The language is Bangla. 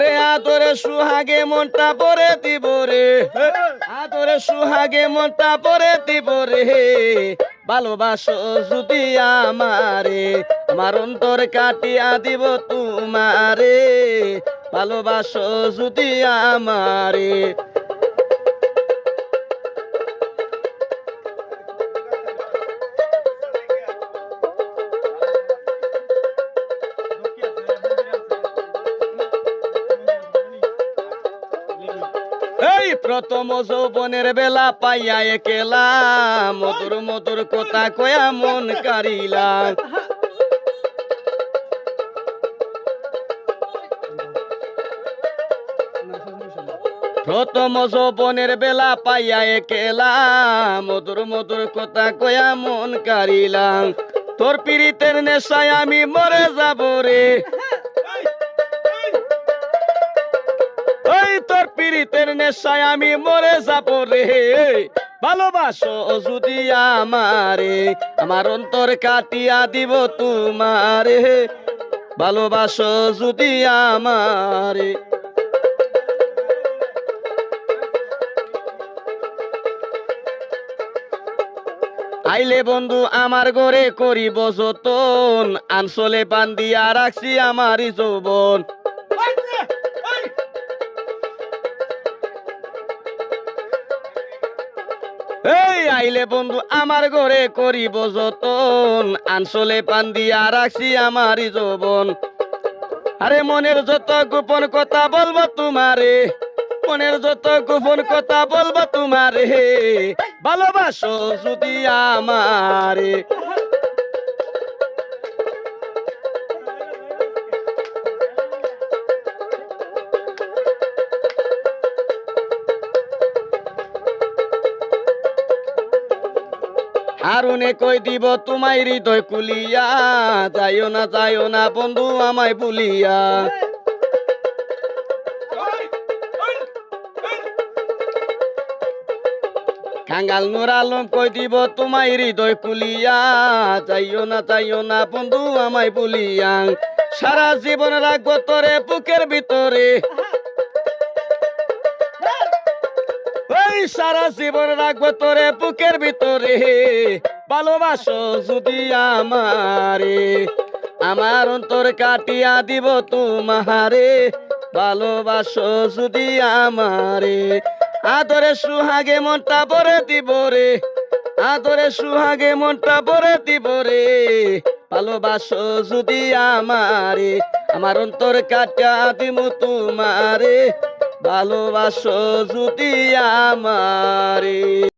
রে আতরে সুহাগে মনটা পরে দিব রে। আতরে সুহাগে মনটা পরে দিব রে। ভালোবাসো যদি আমারে, আমার অন্তর কাটিয়া দিব তোমারে। ভালোবাসো যদি আমারে এই প্রথম যৌবনের বেলা পাইয়া একেলা মধুর মধুর কথা কয়া মন কারিলা প্রথম যৌবনের বেলা পাইয়া একেলা মধুর মধুর কথা কয়া মন কারিলাম তোর পীড়িতের নেশায় আমি মরে যাব রে। তোর পীড়িতের নেশায় আমি মরে যাব রে। ভালোবাসো যদি আমারে, আমার অন্তর কাটিয়া দিব তোমারে। ভালোবাসো যদি আমারে। আইলে বন্ধু, আমার ঘরে করিব যতন। আনসলে পান রাখছি আমারই যৌবন। এই আইলে বন্ধু, আমার ঘরে করিব যতন। আনসলে পান দিয়া রাখছি আমারই যৌবন। আরে মনের যত গোপন কথা বলব তোমারে, মনের যত গোপন কথা বলব তোমারে, ভালোবাসো যদি আমারে। হারুনে কই দিব তোমায় হৃদয় কুলিয়া যাইও না যাইও না বন্ধু আমায় ভুলিয়া। কাঙ্গাল নুর আলম কই দিব তোমায় হৃদয় কুলিয়া যাইও না যাইও না বন্ধু আমায় ভুলিয়া। সারা জীবন রাখব তোরে বুকের ভিতরে। সারা জীবন রাখব তোরে বুকের ভিতরে। ভালোবাসো যদি আমারে, আমার অন্তর কাটিয়া দিব তোমারে। ভালোবাসো যদি আমারে, আদরে সুহাগে মনটা ভরে দিব রে। আদরে সুহাগে মনটা ভরে দিব রে। ভালোবাসো যদি আমারে, আমার অন্তর কাটিয়া দিব তোমারে। ভালোবাসো যদি আমারে।